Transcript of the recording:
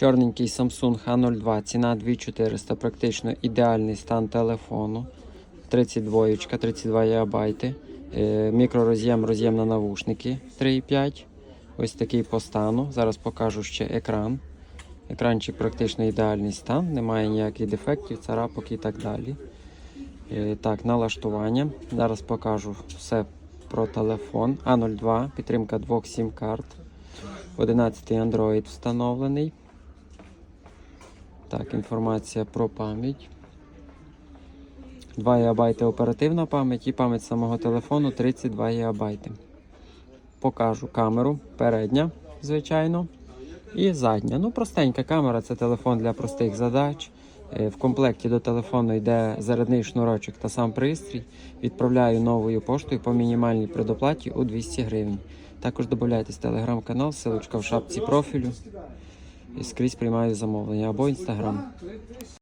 Чорненький Samsung A02, ціна 2400, практично ідеальний стан телефону. 32, 32 ГБ. Мікророз'єм, роз'єм на навушники 3,5. Ось такий по стану. Зараз покажу ще екран. Екранчик практично ідеальний стан, немає ніяких дефектів, царапок і так далі. Е, Так, налаштування. Зараз покажу все про телефон. А02, підтримка двох сім-карт. 11 Android встановлений. Так, інформація про пам'ять. 2 ГБ оперативна пам'ять і пам'ять самого телефону 32 ГБ. Покажу камеру. Передня, звичайно. І задня. Ну, простенька камера, це телефон для простих задач. Е, В комплекті до телефону йде зарядний шнурочок та сам пристрій. Відправляю новою поштою по мінімальній предоплаті у 200 гривень. Також додайтесь телеграм-канал, ссылочка в шапці профілю. Скрізь приймаю замовлення або інстаграм.